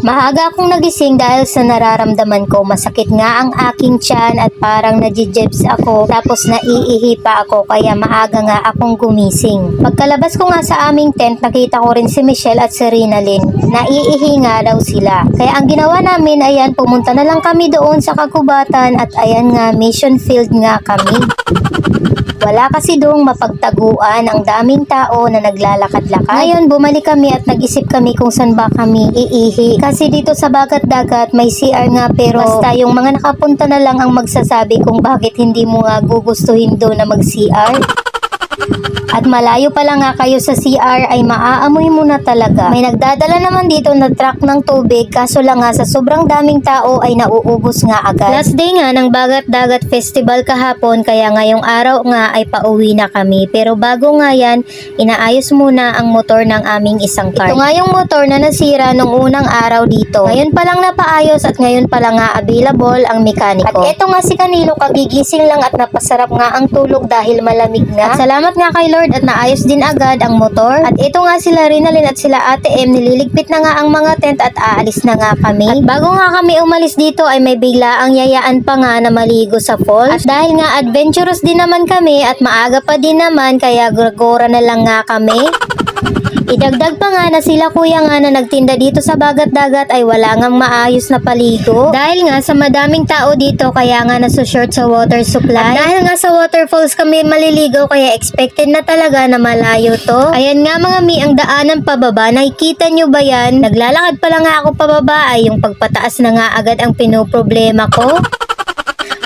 Maaga akong nagising dahil sa nararamdaman ko. Masakit nga ang aking tiyan at parang najijibs ako tapos naiihi pa ako kaya maaga nga akong gumising. Pagkalabas ko nga sa aming tent nakita ko rin si Michelle at si Rinalyn. Naiihi nga daw sila. Kaya ang ginawa namin ayan pumunta na lang kami doon sa kagubatan at ayan nga mission field nga kami. Wala kasi doong mapagtaguan ang daming tao na naglalakad-lakad. Ngayon, bumalik kami at nag-isip kami kung saan ba kami iihi. Kasi dito sa bagat-dagat may CR nga pero basta yung mga nakapunta na lang ang magsasabi kung bakit hindi mo nga gugustuhin doon na mag-CR. At malayo pa lang nga kayo sa CR ay maaamoy mo na talaga. May nagdadala naman dito na truck ng tubig kaso lang nga sa sobrang daming tao ay nauubos nga agad. Last day nga ng Bagat Dagat Festival kahapon kaya ngayong araw nga ay pauwi na kami. Pero bago nga yan, inaayos muna ang motor ng aming isang car. Ito nga yung motor na nasira nung unang araw dito. Ngayon pa lang napaayos at ngayon pa lang nga available ang mekaniko. At ito nga si Kanilo kagigising lang at napasarap nga ang tulog dahil malamig nga. At salamat nga kay Lord at naayos din agad ang motor. At ito nga sila Rinalyn at sila Ate M nililigpit na nga ang mga tent at aalis na nga kami. At bago nga kami umalis dito ay may bigla ang yayaan pa nga na maligo sa falls. At dahil nga adventurous din naman kami at maaga pa din naman kaya gagora na lang nga kami. Idagdag pa nga na sila kuya nga na nagtinda dito sa bagat dagat ay wala ngang maayos na paligo. Dahil nga sa madaming tao dito kaya nga nasushort sa water supply. At dahil nga sa waterfalls kami maliligo kaya expected na talaga na malayo to. Ayan nga mga mi ang daanan pababa. Nakikita nyo ba yan? Naglalakad pa lang nga ako pababa ay yung pagpataas na nga agad ang pinoproblema ko.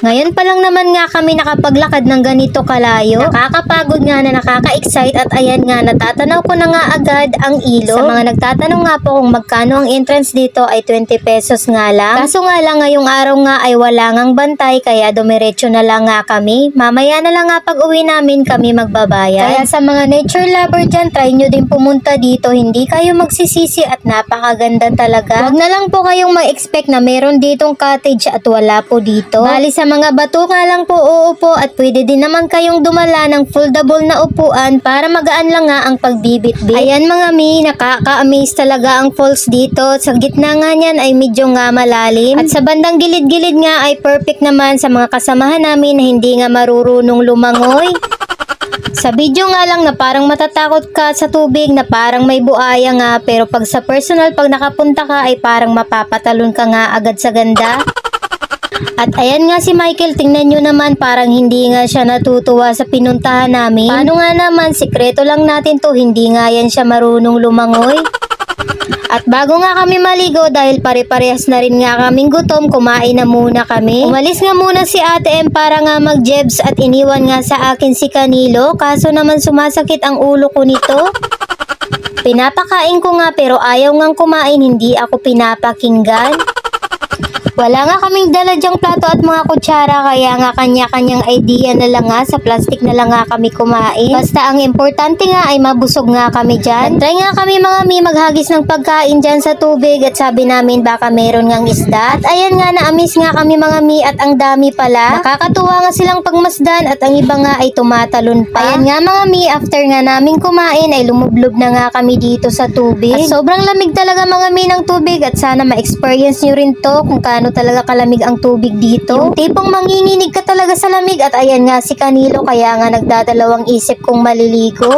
Ngayon pa lang naman nga kami nakapaglakad ng ganito kalayo. Nakakapagod nga na nakaka-excite at ayan nga natatanaw ko na nga agad ang ilog. Sa mga nagtatanong nga po kung magkano ang entrance dito ay 20 pesos nga lang. Kaso nga lang ngayong araw nga ay wala ngang bantay kaya dumiretso na lang nga kami. Mamaya na lang nga pag uwi namin kami magbabayad. Kaya sa mga nature lover dyan, try nyo din pumunta dito. Hindi kayo magsisisi at napakaganda talaga. Huwag na lang po kayong mag-expect na meron ditong cottage at wala po dito. Bali sa mga bato nga lang po uupo at pwede din naman kayong dumala ng foldable na upuan para magaan lang nga ang pagbibitbit. Ayan mga mi, nakaka-amaze talaga ang falls dito. Sa gitna nga niyan ay medyo nga malalim. At sa bandang gilid-gilid nga ay perfect naman sa mga kasamahan namin na hindi nga marurunong lumangoy. Sa video nga lang na parang matatakot ka sa tubig na parang may buaya nga pero pag sa personal pag nakapunta ka ay parang mapapatalon ka nga agad sa ganda. At ayan nga si Michael, tingnan nyo naman parang hindi nga siya natutuwa sa pinuntahan namin. Paano nga naman, sikreto lang natin to, hindi nga yan siya marunong lumangoy. At bago nga kami maligo dahil pare-parehas na rin nga kaming gutom, kumain na muna kami. Umalis nga muna si Ate M para nga mag-jebs at iniwan nga sa akin si Kanilo. Kaso naman sumasakit ang ulo ko nito. Pinapakain ko nga pero ayaw ngang kumain, hindi ako pinapakinggan. Wala nga kaming dala dyang plato at mga kutsara kaya nga kanya-kanyang idea na lang nga sa plastic na lang nga kami kumain. Basta ang importante nga ay mabusog nga kami dyan. Try nga kami mga mi maghagis ng pagkain dyan sa tubig at sabi namin baka meron ngang isda. At ayan nga na-amaze nga kami mga mi at ang dami pala. Nakakatuwa nga silang pagmasdan at ang iba nga ay tumatalon pa. Ayan nga mga mi after nga namin kumain ay lumublob na nga kami dito sa tubig. At sobrang lamig talaga mga mi ng tubig at sana ma-experience nyo rin to kung paano talaga kalamig ang tubig dito. Yung tipong manginginig ka talaga sa lamig at ayan nga si Kanilo kaya nga nagdadalawang isip kung maliligo.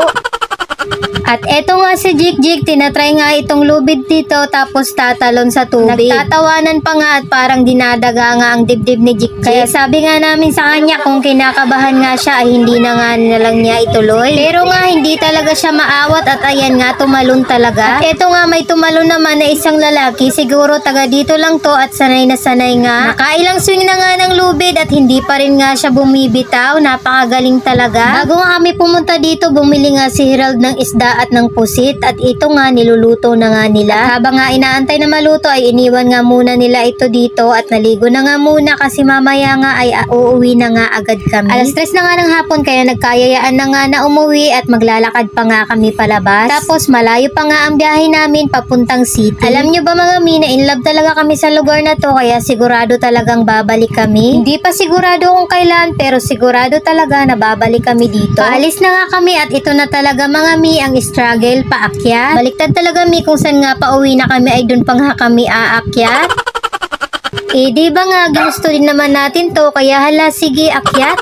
At eto nga si Jik Jik, tinatry nga itong lubid dito tapos tatalon sa tubig. Nagtatawanan pa nga at parang dinadaga nga ang dibdib ni Jik. Kaya sabi nga namin sa kanya kung kinakabahan nga siya ay hindi na nga na lang niya ituloy. Pero nga hindi talaga siya maawat at ayan nga tumalon talaga. At eto nga may tumalon naman na isang lalaki, siguro taga dito lang to at sanay na sanay nga. Nakailang swing na nga ng lubid at hindi pa rin nga siya bumibitaw. Napakagaling talaga. Bago nga kami pumunta dito, bumili nga si Herald ng isda at ng pusit at ito nga niluluto na nga nila. At habang nga inaantay na maluto ay iniwan nga muna nila ito dito at naligo na nga muna kasi mamaya nga ay uh, uuwi na nga agad kami. Alas stress na nga ng hapon kaya nagkayayaan na nga na umuwi at maglalakad pa nga kami palabas. Tapos malayo pa nga ang biyahe namin papuntang city. Alam nyo ba mga mina, in love talaga kami sa lugar na to kaya sigurado talagang babalik kami. Hindi pa sigurado kung kailan pero sigurado talaga na babalik kami dito. Paalis na nga kami at ito na talaga mga mi ang struggle paakyat. Baliktad talaga mi kung saan nga pa uwi na kami ay dun pa nga kami aakyat. Eh di ba nga gusto din naman natin to kaya hala sige akyat.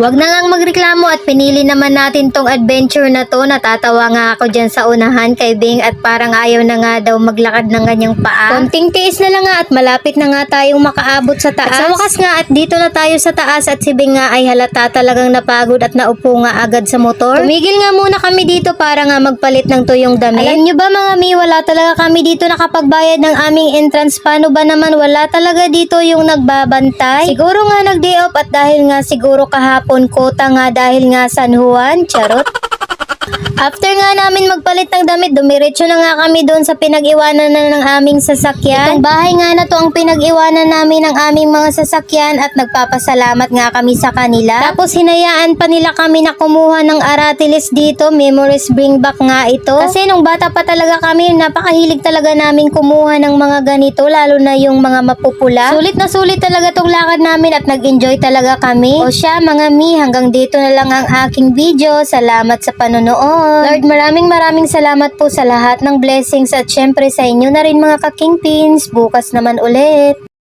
Wag na ngang magreklamo at pinili naman natin tong adventure na to. Natatawa nga ako dyan sa unahan kay Bing at parang ayaw na nga daw maglakad ng ganyang paa. Konting tiis na lang nga at malapit na nga tayong makaabot sa taas. At sa wakas nga at dito na tayo sa taas at si Bing nga ay halata talagang napagod at naupo nga agad sa motor. Tumigil nga muna kami dito para nga magpalit ng tuyong damit. Alam nyo ba mga mi, wala talaga kami dito nakapagbayad ng aming entrance. Paano ba naman wala talaga dito yung nagbabantay? Siguro nga nag-day off at dahil nga siguro kahapon kota nga dahil nga San Juan, charot. After nga namin magpalit ng damit, dumiretso na nga kami doon sa pinag-iwanan na ng aming sasakyan. Itong bahay nga na to ang pinag-iwanan namin ng aming mga sasakyan at nagpapasalamat nga kami sa kanila. Tapos hinayaan pa nila kami na kumuha ng aratilis dito, memories bring back nga ito. Kasi nung bata pa talaga kami, napakahilig talaga namin kumuha ng mga ganito, lalo na yung mga mapupula. Sulit na sulit talaga tong lakad namin at nag-enjoy talaga kami. O siya mga mi, hanggang dito na lang ang aking video. Salamat sa panonood. Lord, maraming maraming salamat po sa lahat ng blessings at syempre sa inyo na rin mga ka-kingpins. Bukas naman ulit.